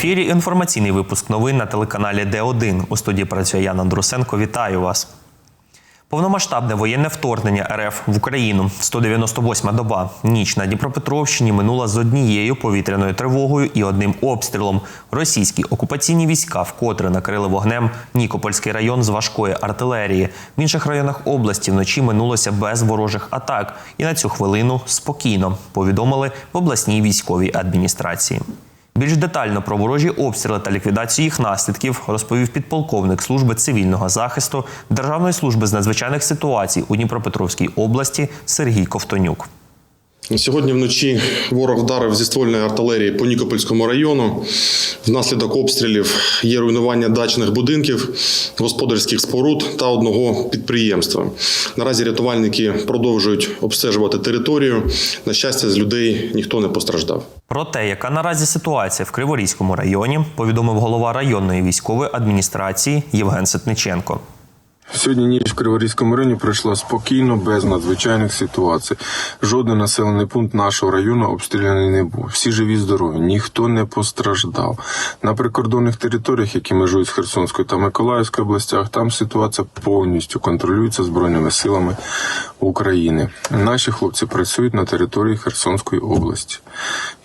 Ефірі інформаційний випуск новин на телеканалі Д1. У студії працює Яна Андрусенко. Вітаю вас. Повномасштабне воєнне вторгнення РФ в Україну. 198-ма доба. Ніч на Дніпропетровщині минула з однією повітряною тривогою і одним обстрілом. Російські окупаційні війська вкотре накрили вогнем Нікопольський район з важкої артилерії. В інших районах області вночі минулося без ворожих атак. І на цю хвилину спокійно повідомили в обласній військовій адміністрації. Більш детально про ворожі обстріли та ліквідацію їх наслідків розповів підполковник служби цивільного захисту Державної служби з надзвичайних ситуацій у Дніпропетровській області Сергій Ковтонюк. Сьогодні вночі ворог вдарив зі ствольної артилерії по Нікопольському району. Внаслідок обстрілів є руйнування дачних будинків, господарських споруд та одного підприємства. Наразі рятувальники продовжують обстежувати територію. На щастя, з людей ніхто не постраждав. Про те, яка наразі ситуація в Криворізькому районі, повідомив голова районної військової адміністрації Євген Ситниченко. Сьогодні ніч в Криворізькому районі пройшла спокійно, без надзвичайних ситуацій. Жоден населений пункт нашого району обстріляний не був. Всі живі, здорові, ніхто не постраждав. На прикордонних територіях, які межують з Херсонською та Миколаївською областях, там ситуація повністю контролюється збройними силами України. Наші хлопці працюють на території Херсонської області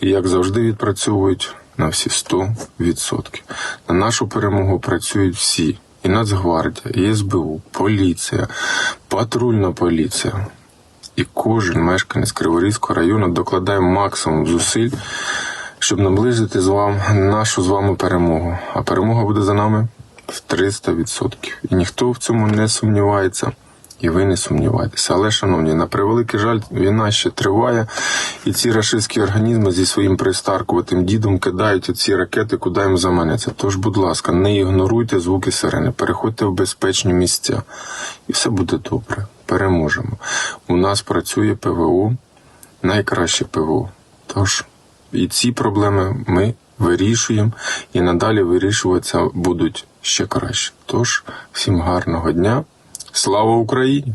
і, як завжди, відпрацьовують на всі 100%. На нашу перемогу працюють всі і Нацгвардія, і СБУ, поліція, патрульна поліція. І кожен мешканець Криворізького району докладає максимум зусиль, щоб наблизити з вами нашу з вами перемогу. А перемога буде за нами в 300%. І ніхто в цьому не сумнівається. І ви не сумнівайтеся. Але, шановні, на превеликий жаль, війна ще триває, і ці рашистські організми зі своїм пристаркуватим дідом кидають оці ракети, куди їм заманеться. Тож, будь ласка, не ігноруйте звуки сирени, переходьте в безпечні місця, і все буде добре. Переможемо. У нас працює ПВО, найкраще ПВО. Тож і ці проблеми ми вирішуємо і надалі вирішуватися будуть ще краще. Тож, всім гарного дня. Слава Україні!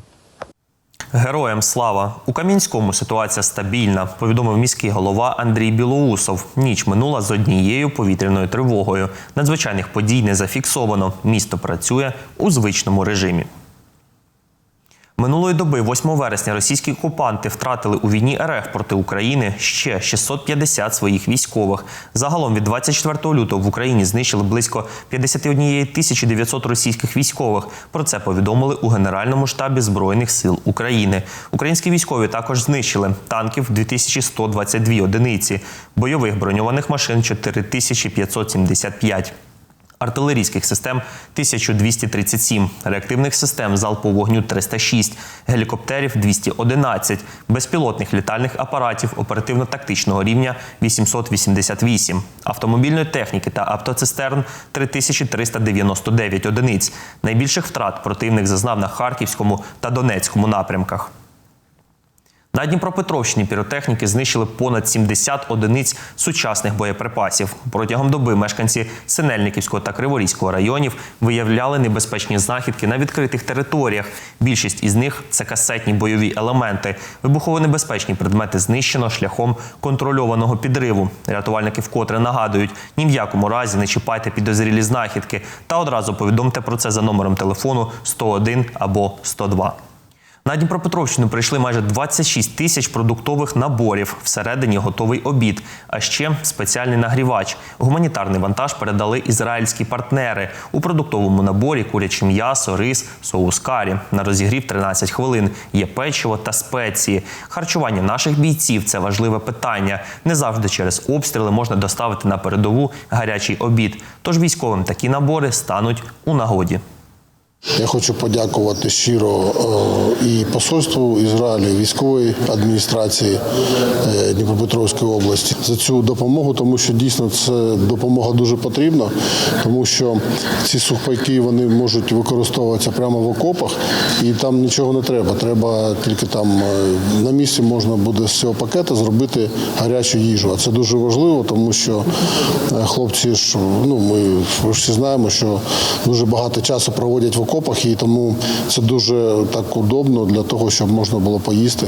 Героям слава у Кам'янському ситуація стабільна. Повідомив міський голова Андрій Білоусов. Ніч минула з однією повітряною тривогою. Надзвичайних подій не зафіксовано. Місто працює у звичному режимі. Минулої доби, 8 вересня, російські окупанти втратили у війні РФ проти України ще 650 своїх військових. Загалом від 24 лютого в Україні знищили близько 51 тисячі 900 російських військових. Про це повідомили у Генеральному штабі Збройних сил України. Українські військові також знищили танків 2122 одиниці, бойових броньованих машин 4575 артилерійських систем 1237, реактивних систем залпового вогню 306, гелікоптерів 211, безпілотних літальних апаратів оперативно-тактичного рівня 888, автомобільної техніки та автоцистерн 3399 одиниць. Найбільших втрат противник зазнав на Харківському та Донецькому напрямках. На Дніпропетровщині піротехніки знищили понад 70 одиниць сучасних боєприпасів. Протягом доби мешканці Синельниківського та Криворізького районів виявляли небезпечні знахідки на відкритих територіях. Більшість із них це касетні бойові елементи. Вибухово-небезпечні предмети знищено шляхом контрольованого підриву. Рятувальники вкотре нагадують: ні в якому разі не чіпайте підозрілі знахідки та одразу повідомте про це за номером телефону 101 або 102. На Дніпропетровщину прийшли майже 26 тисяч продуктових наборів. Всередині готовий обід, а ще спеціальний нагрівач. Гуманітарний вантаж передали ізраїльські партнери. У продуктовому наборі куряче м'ясо, рис, соус карі. На розігрів 13 хвилин. Є печиво та спеції. Харчування наших бійців це важливе питання. Не завжди через обстріли можна доставити на передову гарячий обід. Тож військовим такі набори стануть у нагоді. Я хочу подякувати щиро е, і посольству Ізраїлю, і військової адміністрації е, Дніпропетровської області за цю допомогу, тому що дійсно це допомога дуже потрібна, тому що ці сухпайки вони можуть використовуватися прямо в окопах, і там нічого не треба. Треба тільки там е, на місці можна буде з цього пакета зробити гарячу їжу. А це дуже важливо, тому що хлопці ж ну ми всі знаємо, що дуже багато часу проводять в окопах окопах, і тому це дуже так удобно для того, щоб можна було поїсти.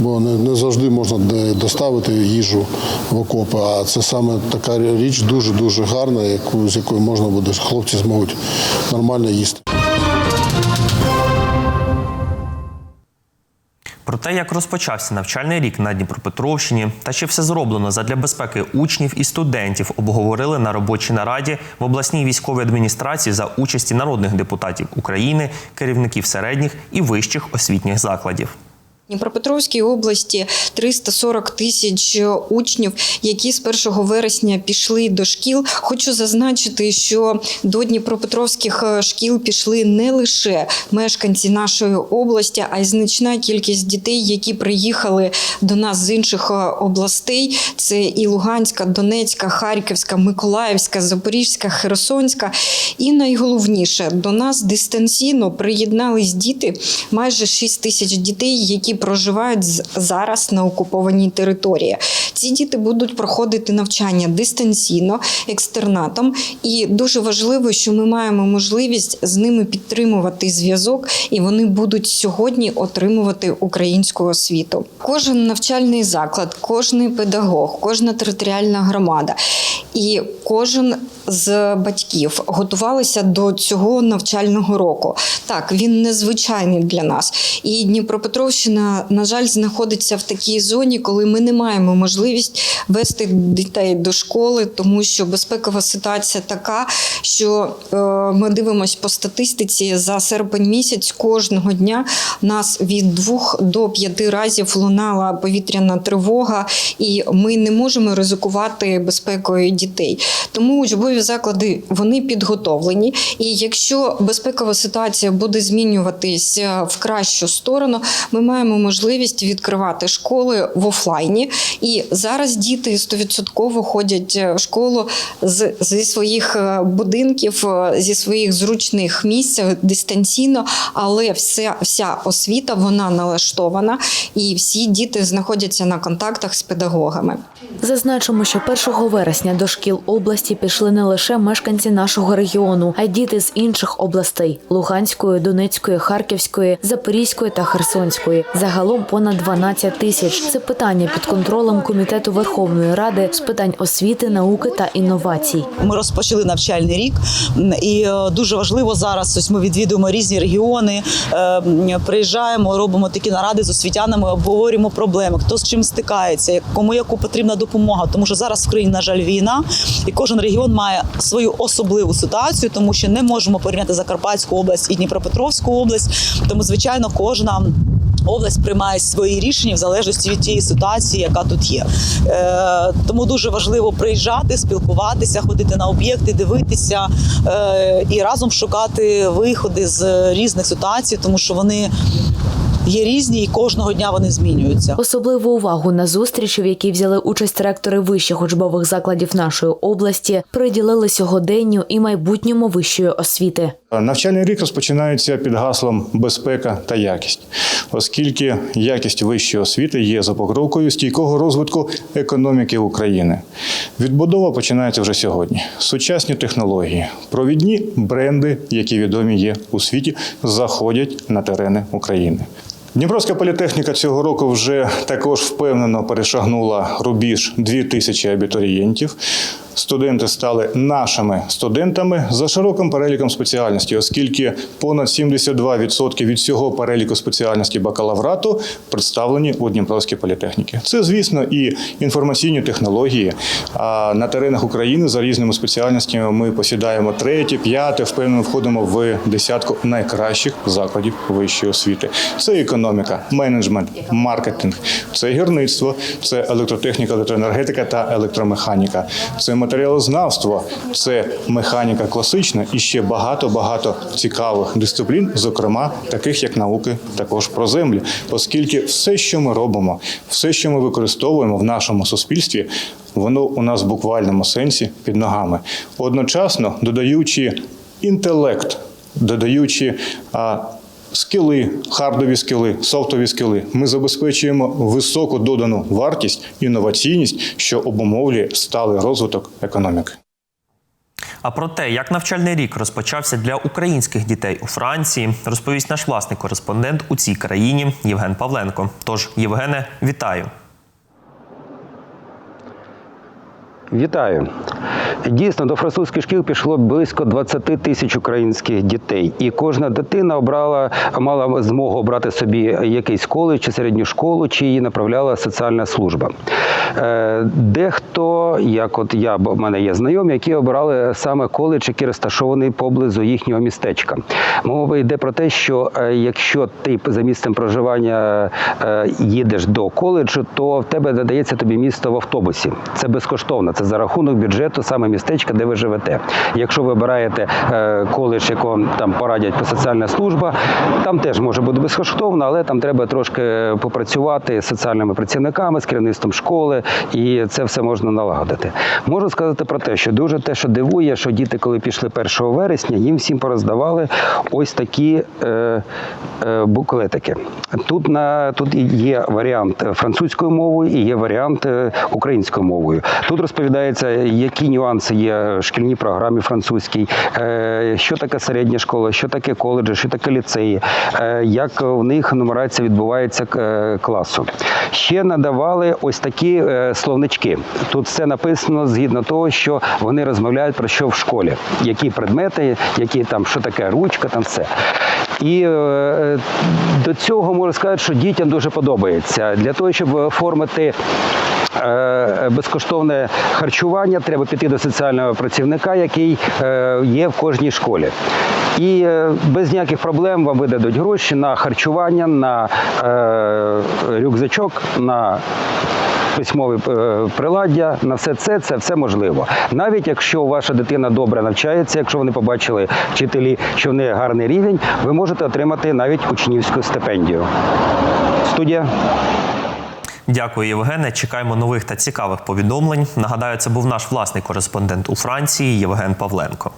Бо не, не завжди можна доставити їжу в окопи. А це саме така річ дуже дуже гарна, яку з якою можна буде хлопці зможуть нормально їсти. Про те, як розпочався навчальний рік на Дніпропетровщині та чи все зроблено задля безпеки учнів і студентів, обговорили на робочій нараді в обласній військовій адміністрації за участі народних депутатів України, керівників середніх і вищих освітніх закладів. Дніпропетровській області 340 тисяч учнів, які з 1 вересня пішли до шкіл. Хочу зазначити, що до Дніпропетровських е, шкіл пішли не лише мешканці нашої області, а й значна кількість дітей, які приїхали до нас з інших е, областей. Це і Луганська, Донецька, Харківська, Миколаївська, Запорізька, Херсонська. І найголовніше до нас дистанційно приєднались діти, майже 6 тисяч дітей, які проживають зараз на окупованій території. Ці діти будуть проходити навчання дистанційно, екстернатом, і дуже важливо, що ми маємо можливість з ними підтримувати зв'язок, і вони будуть сьогодні отримувати українську освіту. Кожен навчальний заклад, кожний педагог, кожна територіальна громада і кожен з батьків готувалися до цього навчального року. Так, він незвичайний для нас. І Дніпропетровщина, на жаль, знаходиться в такій зоні, коли ми не маємо можливість вести дітей до школи, тому що безпекова ситуація така, що е, ми дивимося по статистиці за серпень місяць кожного дня нас від двох до п'яти разів лунала повітряна тривога, і ми не можемо ризикувати безпекою дітей. Тому учбові заклади вони підготовлені. І якщо безпекова ситуація буде змінюватися в кращу сторону, ми маємо можливість відкривати школи в офлайні. І зараз діти 100% ходять в школу з, зі своїх е, будинків, е, зі своїх зручних місць е, дистанційно, але вся, вся освіта вона налаштована, і всі діти знаходяться на контактах з педагогами. Зазначимо, що 1 вересня до шкіл області пішли не лише мешканці нашого регіону, а й діти з інших областей Луганської, Донецької, Харківської, Запорізької та Херсонської. Загалом понад 12 тисяч. Це питання під контролем комітету Верховної Ради з питань освіти, науки та інновацій. Ми розпочали навчальний рік, і е, дуже важливо зараз. Ось ми відвідуємо різні регіони, е, приїжджаємо, робимо такі наради з освітянами, обговорюємо проблеми, хто з чим стикається, кому яку потрібна допомога. Тому що зараз в країні, на жаль, війна, і кожен регіон має свою особливу ситуацію, тому що не можемо порівняти Закарпатську область і Дніпропетровську область. Тому, звичайно, кожна. Область приймає свої рішення в залежності від тієї ситуації, яка тут є. Е, тому дуже важливо приїжджати, спілкуватися, ходити на об'єкти, дивитися е, і разом шукати виходи з різних ситуацій, тому що вони є різні і кожного дня вони змінюються. Особливу увагу на зустрічі, в якій взяли участь ректори вищих учбових закладів нашої області, приділили сьогоденню і майбутньому вищої освіти. Навчальний рік розпочинається під гаслом безпека та якість, оскільки якість вищої освіти є запокровкою стійкого розвитку економіки України. Відбудова починається вже сьогодні. Сучасні технології, провідні бренди, які відомі є у світі, заходять на терени України. Дніпровська політехніка цього року вже також впевнено перешагнула рубіж 2000 абітурієнтів. Студенти стали нашими студентами за широким переліком спеціальностей, оскільки понад 72% від всього переліку спеціальностей бакалаврату представлені у Дніпровській політехніці. Це, звісно, і інформаційні технології. А на теренах України за різними спеціальностями ми посідаємо третє, п'яте, впевнено входимо в десятку найкращих закладів вищої освіти. Це економіка, менеджмент, маркетинг, це гірництво, це електротехніка, електроенергетика та електромеханіка. Це матеріалознавство, це механіка класична і ще багато багато цікавих дисциплін, зокрема таких як науки, також про землю, оскільки все, що ми робимо, все, що ми використовуємо в нашому суспільстві, воно у нас в буквальному сенсі під ногами, одночасно додаючи інтелект, додаючи а, скіли, хардові скіли, софтові скіли, ми забезпечуємо високу додану вартість, інноваційність, що обумовлює сталий розвиток економіки. А про те, як навчальний рік розпочався для українських дітей у Франції, розповість наш власний кореспондент у цій країні Євген Павленко. Тож, Євгене, вітаю. Вітаю. Дійсно, до французьких шкіл пішло близько 20 тисяч українських дітей, і кожна дитина обрала, мала змогу обрати собі якийсь коледж чи середню школу, чи її направляла соціальна служба. Е, Дехто, як от я, бо в мене є знайомі, які обирали саме коледж, який розташований поблизу їхнього містечка. Мова йде про те, що е, якщо ти за місцем проживання е, їдеш до коледжу, то в тебе надається тобі місто в автобусі. Це безкоштовно, це за рахунок бюджету саме містечка, де ви живете. Якщо ви обираєте е, коледж, якого там порадять по соціальна служба, там теж може бути безкоштовно, але там треба трошки попрацювати з соціальними працівниками, з керівництвом школи, і це все можна налагодити. Можу сказати про те, що дуже те, що дивує, що діти, коли пішли 1 вересня, їм всім пороздавали ось такі е, е, буклетики. Тут на тут є варіант французькою мовою і є варіант е, українською мовою. Тут розповідається, які нюанси є в шкільній програмі французькій, е, що таке середня школа, що таке коледжі, що таке ліцеї, е, як в них нумерація відбувається е, класу. Ще надавали ось такі словнички. Тут все написано згідно того, що вони розмовляють про що в школі, які предмети, які там, що таке ручка, там все. І до цього можу сказати, що дітям дуже подобається. Для того, щоб оформити безкоштовне харчування, треба піти до соціального працівника, який е, є в кожній школі. І е, без ніяких проблем вам видадуть гроші на харчування, на е, рюкзачок, на письмові е, приладдя, на все це, це все можливо. Навіть якщо ваша дитина добре навчається, якщо вони побачили вчителі, що в неї гарний рівень, ви можете отримати навіть учнівську стипендію. Студія. Дякую, Євгене. Чекаємо нових та цікавих повідомлень. Нагадаю, це був наш власний кореспондент у Франції Євген Павленко.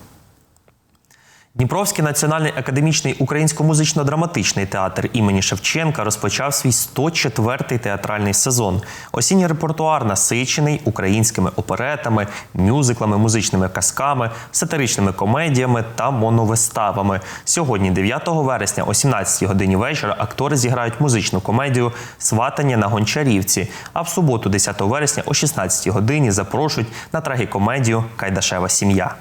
Дніпровський національний академічний українсько-музично-драматичний театр імені Шевченка розпочав свій 104-й театральний сезон. Осінній репертуар насичений українськими оперетами, мюзиклами, музичними казками, сатиричними комедіями та моновиставами. Сьогодні, 9 вересня, о 17 годині вечора, актори зіграють музичну комедію Сватання на гончарівці. А в суботу, 10 вересня, о 16 годині запрошують на трагікомедію Кайдашева сім'я.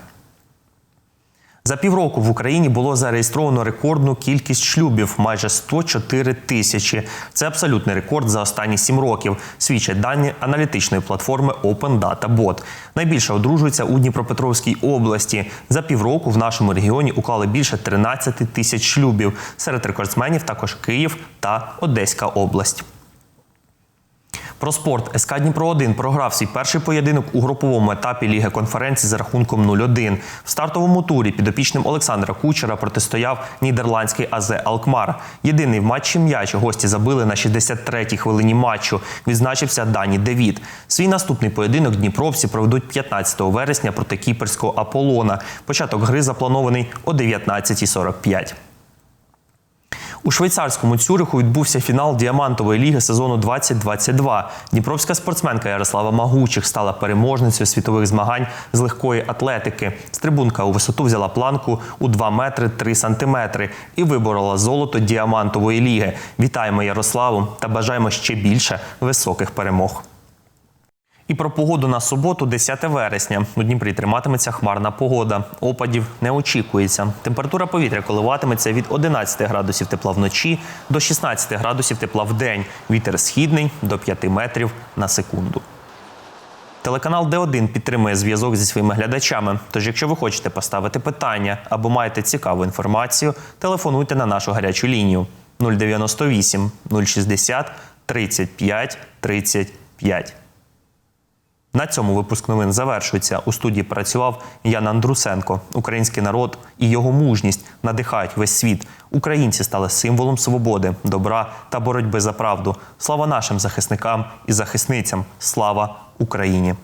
За півроку в Україні було зареєстровано рекордну кількість шлюбів майже 104 тисячі. Це абсолютний рекорд за останні сім років. Свідчать дані аналітичної платформи Open Data Bot. Найбільше одружуються у Дніпропетровській області. За півроку в нашому регіоні уклали більше 13 тисяч шлюбів. Серед рекордсменів також Київ та Одеська область. Про спорт СК Дніпро 1 програв свій перший поєдинок у груповому етапі Ліги конференції за рахунком 0-1. В стартовому турі підопічним Олександра Кучера протистояв нідерландський АЗ Алкмар. Єдиний в матчі м'яч гості забили на 63-й хвилині матчу. Відзначився Дані Девід. Свій наступний поєдинок дніпровці проведуть 15 вересня проти кіперського Аполлона. Початок гри запланований о 19.45. У швейцарському Цюриху відбувся фінал діамантової ліги сезону 2022. Дніпровська спортсменка Ярослава Магучих стала переможницею світових змагань з легкої атлетики. Стрибунка у висоту взяла планку у 2 метри 3 сантиметри і виборола золото діамантової ліги. Вітаємо Ярославу та бажаємо ще більше високих перемог. І про погоду на суботу, 10 вересня. У Дніпрі триматиметься хмарна погода. Опадів не очікується. Температура повітря коливатиметься від 11 градусів тепла вночі до 16 градусів тепла в день. Вітер східний до 5 метрів на секунду. Телеканал Д1 підтримує зв'язок зі своїми глядачами. Тож, якщо ви хочете поставити питання або маєте цікаву інформацію, телефонуйте на нашу гарячу лінію 098 060 35 35. На цьому випуск новин завершується. У студії працював Ян Андрусенко. Український народ і його мужність надихають весь світ. Українці стали символом свободи, добра та боротьби за правду. Слава нашим захисникам і захисницям! Слава Україні!